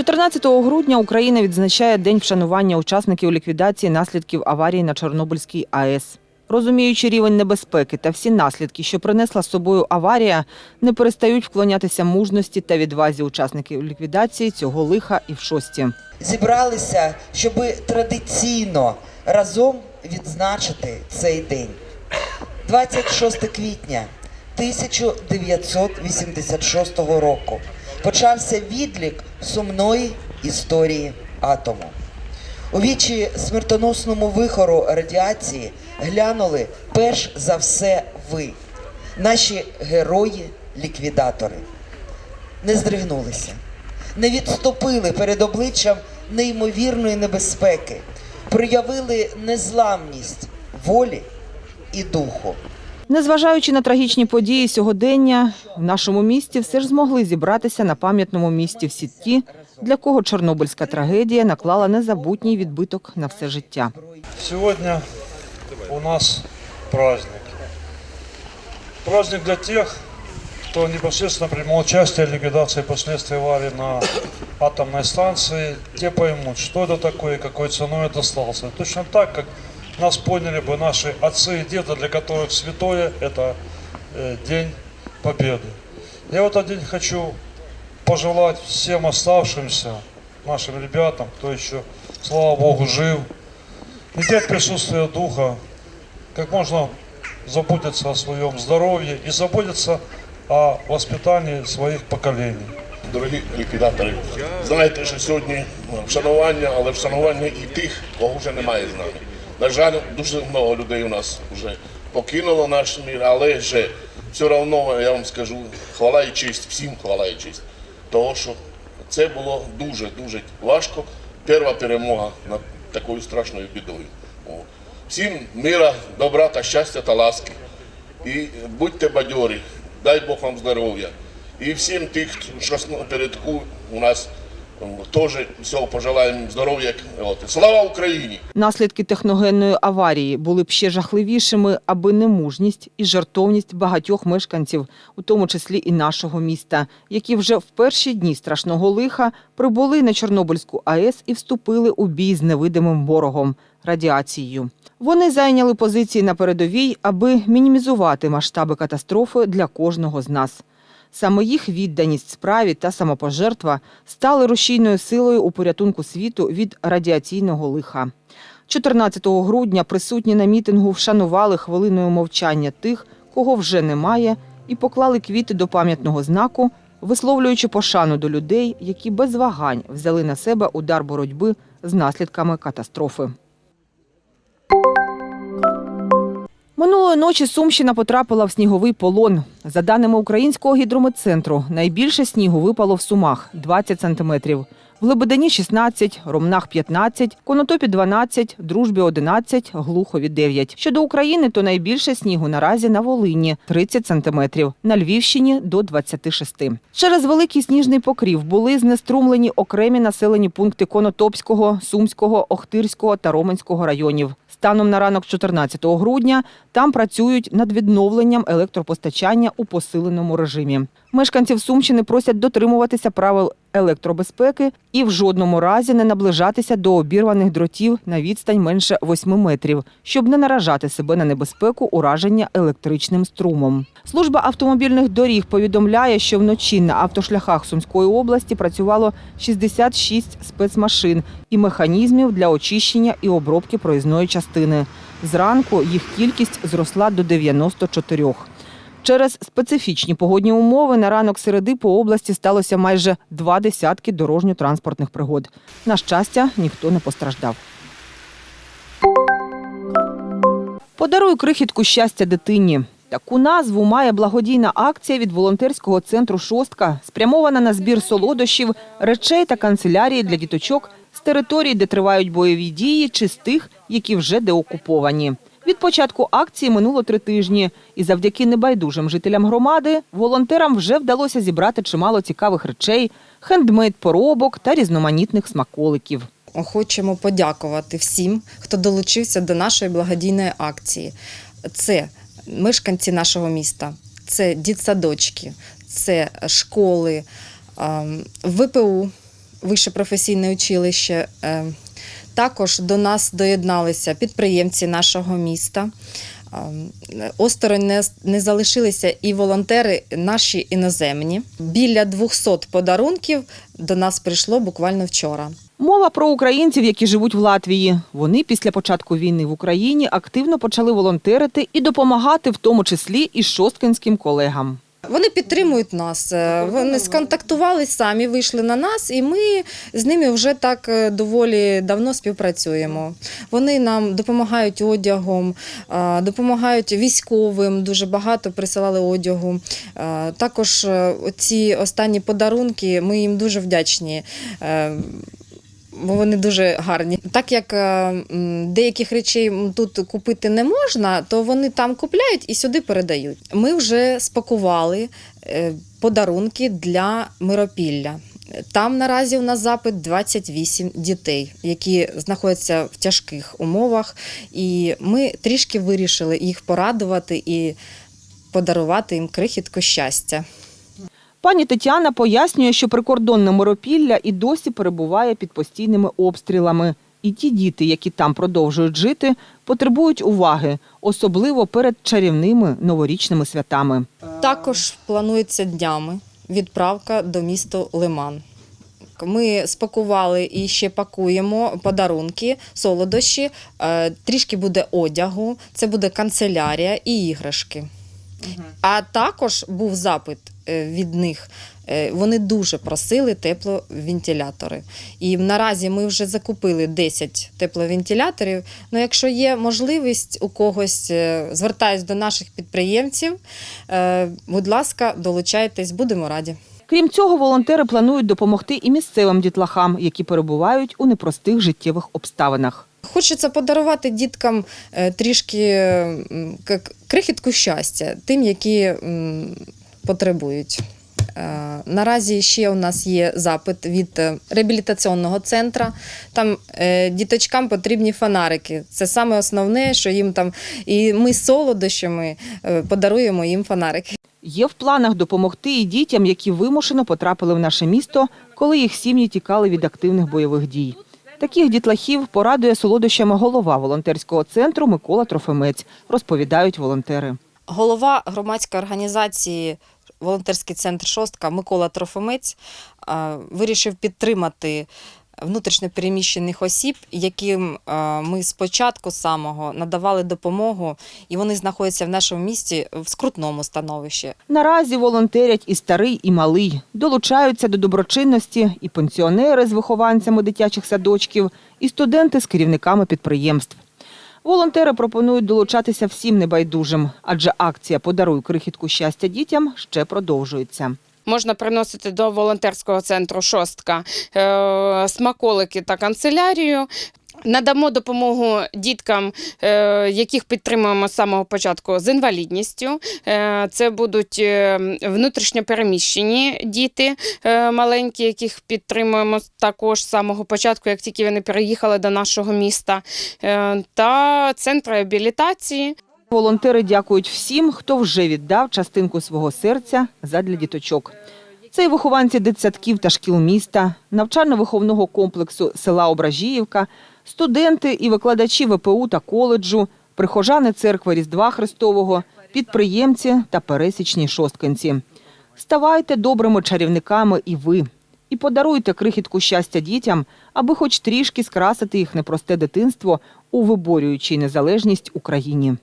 14 грудня Україна відзначає День вшанування учасників ліквідації наслідків аварії на Чорнобильській АЕС. Розуміючи рівень небезпеки та всі наслідки, що принесла з собою аварія, не перестають вклонятися мужності та відвазі учасників ліквідації цього лиха і в шості. зібралися, щоб традиційно разом відзначити цей день. 26 квітня 1986 року почався відлік сумної історії атому. У вічі смертоносному вихору радіації глянули перш за все ви, наші герої-ліквідатори не здригнулися, не відступили перед обличчям неймовірної небезпеки, проявили незламність волі і духу. Незважаючи на трагічні події сьогодення, в нашому місті все ж змогли зібратися на пам'ятному місті всі ті, для кого Чорнобильська трагедія наклала незабутній відбиток на все життя. Сегодня у нас праздник. Праздник для тех, кто непосредственно принимал участие в ликвидации последствий аварии на атомной станции. Те поймут, что это такое и какой ценой это. Точно так, как нас поняли бы наши отцы и деды, для которых святое – это э, День Победы. Я в этот день хочу пожелать всем оставшимся нашим ребятам, кто еще, слава Богу, жив, идти от присутствия Духа, как можно заботиться о своем здоровье и заботиться о воспитании своих поколений. Дорогі ліквідатори, знаєте, що сьогодні вшанування, але вшанування і тих, кого вже немає з нами. На жаль, дуже багато людей у нас вже покинуло наш мір, але ж все одно я вам скажу хвала і честь, всім хвала і честь. Того, що це було дуже-дуже важко. Перша перемога над такою страшною бідою. Всім мира, добра та щастя та ласки. І будьте бадьорі, дай Бог вам здоров'я. І всім тих, що напередку у нас теж всього пожелаємо здоров'я. Слава Україні! Наслідки техногенної аварії були б ще жахливішими, аби не мужність і жертовність багатьох мешканців, у тому числі і нашого міста, які вже в перші дні страшного лиха прибули на Чорнобильську АЕС і вступили у бій з невидимим ворогом радіацією. Вони зайняли позиції на передовій, аби мінімізувати масштаби катастрофи для кожного з нас. Саме їх відданість справі та самопожертва стали рушійною силою у порятунку світу від радіаційного лиха. 14 грудня присутні на мітингу вшанували хвилиною мовчання тих, кого вже немає, і поклали квіти до пам'ятного знаку, висловлюючи пошану до людей, які без вагань взяли на себе удар боротьби з наслідками катастрофи. Минулої ночі Сумщина потрапила в сніговий полон. За даними українського гідрометцентру, найбільше снігу випало в Сумах 20 сантиметрів. В Лебедині 16, Ромнах 15, Конотопі 12, Дружбі 11, Глухові 9. Щодо України, то найбільше снігу наразі на Волині 30 сантиметрів, на Львівщині до 26. Через великий сніжний покрів були знеструмлені окремі населені пункти Конотопського, Сумського, Охтирського та Роменського районів. Станом на ранок 14 грудня там працюють над відновленням електропостачання у посиленому режимі. Мешканців Сумщини просять дотримуватися правил електробезпеки і в жодному разі не наближатися до обірваних дротів на відстань менше 8 метрів, щоб не наражати себе на небезпеку ураження електричним струмом. Служба автомобільних доріг повідомляє, що вночі на автошляхах Сумської області працювало 66 спецмашин і механізмів для очищення і обробки проїзної частини. Зранку їх кількість зросла до 94. Через специфічні погодні умови на ранок середи по області сталося майже два десятки дорожньо-транспортних пригод. На щастя, ніхто не постраждав. Подаруй крихітку щастя дитині. Таку назву має благодійна акція від волонтерського центру Шостка, спрямована на збір солодощів, речей та канцелярії для діточок з територій, де тривають бойові дії, чи з тих, які вже деокуповані. Від початку акції минуло три тижні, і завдяки небайдужим жителям громади волонтерам вже вдалося зібрати чимало цікавих речей, хендмейд поробок та різноманітних смаколиків. Хочемо подякувати всім, хто долучився до нашої благодійної акції. Це мешканці нашого міста, це дітсадочки, це школи, ем, ВПУ, вище професійне училище. Також до нас доєдналися підприємці нашого міста. Е, Осторонь не, не залишилися і волонтери наші іноземні. Біля 200 подарунків до нас прийшло буквально вчора. Мова про українців, які живуть в Латвії. Вони після початку війни в Україні активно почали волонтерити і допомагати, в тому числі і шосткинським колегам. Вони підтримують нас. е, Вони сконтактували самі, вийшли на нас, і ми з ними вже так е, доволі давно співпрацюємо. Вони нам допомагають одягом, допомагають військовим. Дуже багато присилали одягу. Також е, ці останні подарунки ми їм дуже вдячні. Бо вони дуже гарні. Так як е, деяких речей тут купити не можна, то вони там купляють і сюди передають. Ми вже спакували е, подарунки для миропілля. Там наразі у нас запит 28 дітей, які знаходяться в тяжких умовах, і ми трішки вирішили їх порадувати і подарувати їм крихітку щастя. Пані Тетяна пояснює, що прикордонне Миропілля і досі перебуває під постійними обстрілами. І ті діти, які там продовжують жити, потребують уваги, особливо перед чарівними новорічними святами. Також планується днями відправка до міста Лиман. Ми спакували і ще пакуємо подарунки, солодощі, е, трішки буде одягу, це буде канцелярія і іграшки. А також був запит від них. Е, Вони дуже просили тепловентилятори. І наразі ми вже закупили 10 тепловентиляторів. Ну, якщо є можливість у когось, е, звертаюсь до наших підприємців, е, будь ласка, долучайтесь, будемо раді. Крім цього, волонтери планують допомогти і місцевим дітлахам, які перебувають у непростих життєвих обставинах. Хочеться подарувати діткам е, трішки крихітку щастя, тим, які потребують. Е, Наразі ще у нас є запит від е, реабілітаційного центру. Там е, діточкам потрібні фонарики. Це саме основне, що їм там. І ми солодощами подаруємо їм фонарики. Є в планах допомогти і дітям, які вимушено потрапили в наше місто, коли їх сім'ї тікали від активних бойових дій. Таких дітлахів порадує солодощами голова волонтерського центру Микола Трофимець, розповідають волонтери. Голова громадської організації Волонтерський центр Шостка Микола Трофимець вирішив підтримати внутрішньопереміщених осіб, яким ми спочатку самого надавали допомогу, і вони знаходяться в нашому місті в скрутному становищі. Наразі волонтерять і старий, і малий. Долучаються до доброчинності і пенсіонери з вихованцями дитячих садочків, і студенти з керівниками підприємств. Волонтери пропонують долучатися всім небайдужим, адже акція Подаруй крихітку щастя дітям ще продовжується. Можна приносити до волонтерського центру шостка е, смаколики та канцелярію. Надамо допомогу діткам, е, яких підтримуємо з самого початку з інвалідністю. Е, Це будуть е, внутрішньо переміщені діти маленькі, яких підтримуємо також з самого початку, як тільки вони переїхали до нашого міста, та центр реабілітації. Волонтери дякують всім, хто вже віддав частинку свого серця задля діточок. Це і вихованці дитсадків та шкіл міста, навчально-виховного комплексу села Ображіївка, студенти і викладачі ВПУ та коледжу, прихожани церкви Різдва Христового, підприємці та пересічні шосткинці. Ставайте добрими чарівниками і ви. І подаруйте крихітку щастя дітям, аби хоч трішки скрасити їх непросте дитинство у виборюючій незалежність Україні.